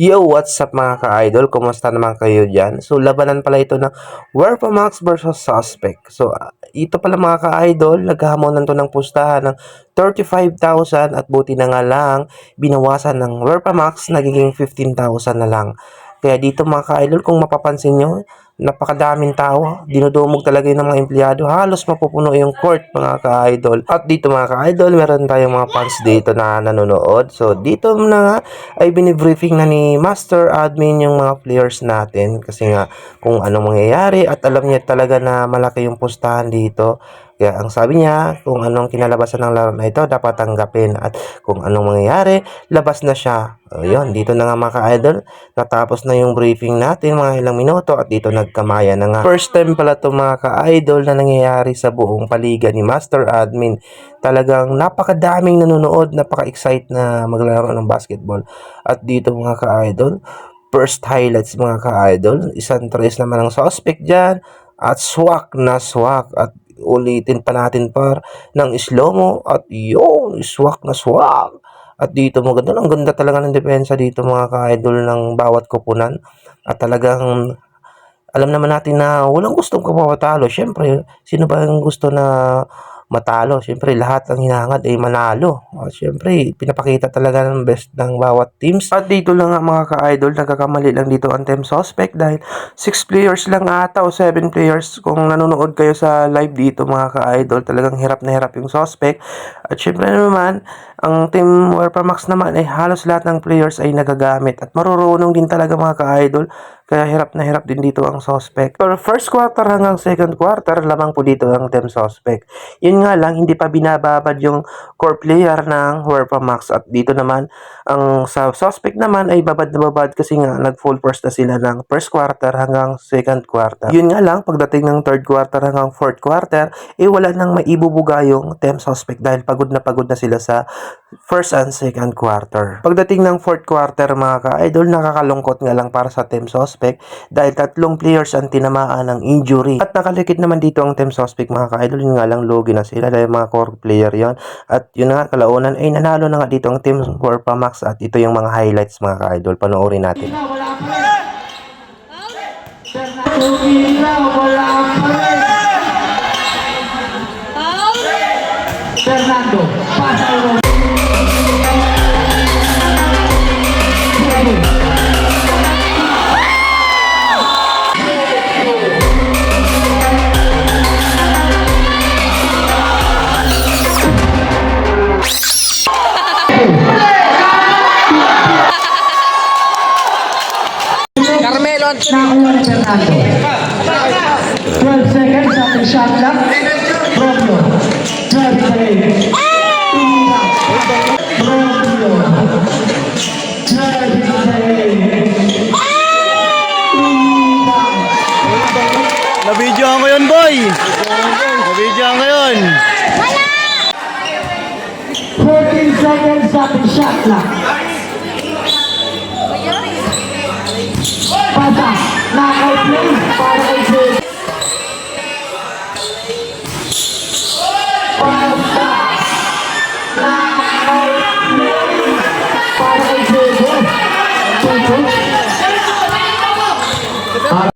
Yo, what's up mga ka-idol? Kumusta naman kayo dyan? So, labanan pala ito ng Werpamax versus Suspect. So, ah, ito pala mga ka-idol, naghahamonan to ng pustahan ng 35,000 at buti na nga lang, binawasan ng Werpamax, nagiging 15,000 na lang. Kaya dito mga ka-idol, kung mapapansin nyo, napakadaming tao. Dinudumog talaga yung mga empleyado. Halos mapupuno yung court mga ka-idol. At dito mga ka-idol, meron tayong mga fans dito na nanonood. So dito na nga ay binibriefing na ni Master Admin yung mga players natin. Kasi nga kung anong mangyayari at alam niya talaga na malaki yung pustahan dito. Kaya ang sabi niya, kung anong kinalabasan ng laro na ito, dapat tanggapin. At kung anong mangyayari, labas na siya. Ayun, dito na nga mga ka-idol. Natapos na yung briefing natin, mga ilang minuto. At dito nagkamaya na nga. First time pala to mga ka-idol na nangyayari sa buong paliga ni Master Admin. Talagang napakadaming nanonood, napaka-excite na maglaro ng basketball. At dito mga ka-idol, first highlights mga ka-idol. Isang trace naman ng suspect dyan. At swak na swak. At ulitin pa natin par ng slow-mo. At yun, swak na swak. At dito maganda. Ang ganda talaga ng depensa dito mga ka-idol ng bawat kupunan. At talagang alam naman natin na walang gustong kapapatalo. Siyempre, sino ba ang gusto na matalo? Siyempre, lahat ang hinahangad ay manalo. At siyempre, pinapakita talaga ng best ng bawat teams. At dito lang nga mga ka-idol, nagkakamali lang dito ang team suspect dahil 6 players lang ata o 7 players kung nanonood kayo sa live dito mga ka-idol. Talagang hirap na hirap yung suspect. At syempre naman, ang team Warpamax naman ay halos lahat ng players ay nagagamit. At marurunong din talaga mga ka-idol. Kaya hirap na hirap din dito ang suspect. Pero first quarter hanggang second quarter, lamang po dito ang team suspect. Yun nga lang, hindi pa binababad yung core player ng Warpamax. At dito naman, ang sa suspect naman ay babad na babad kasi nga nag-full force na sila ng first quarter hanggang second quarter. Yun nga lang, pagdating ng third quarter hanggang fourth quarter, eh wala nang maibubuga yung team suspect dahil pagod na pagod na sila sa first and second quarter. Pagdating ng fourth quarter mga ka-idol, nakakalungkot nga lang para sa team suspect dahil tatlong players ang tinamaan ng injury. At nakalikit naman dito ang team suspect mga ka-idol, yun nga lang logi na sila dahil mga core player yon At yun nga, kalaunan ay nanalo na nga dito ang team Warpamax at ito yung mga highlights mga ka-idol. Panoorin natin. Wala pa rin. Fernando Villa, wala pa rin. Fernando, pasa mo. Nakuha ni Fernando. 12 seconds ating shot clock. Romeo. 12 seconds. Romeo. 12 seconds. Na-video ko yun, boy. Na-video ko yun. 14 seconds ating shot clock. Pasa. I me.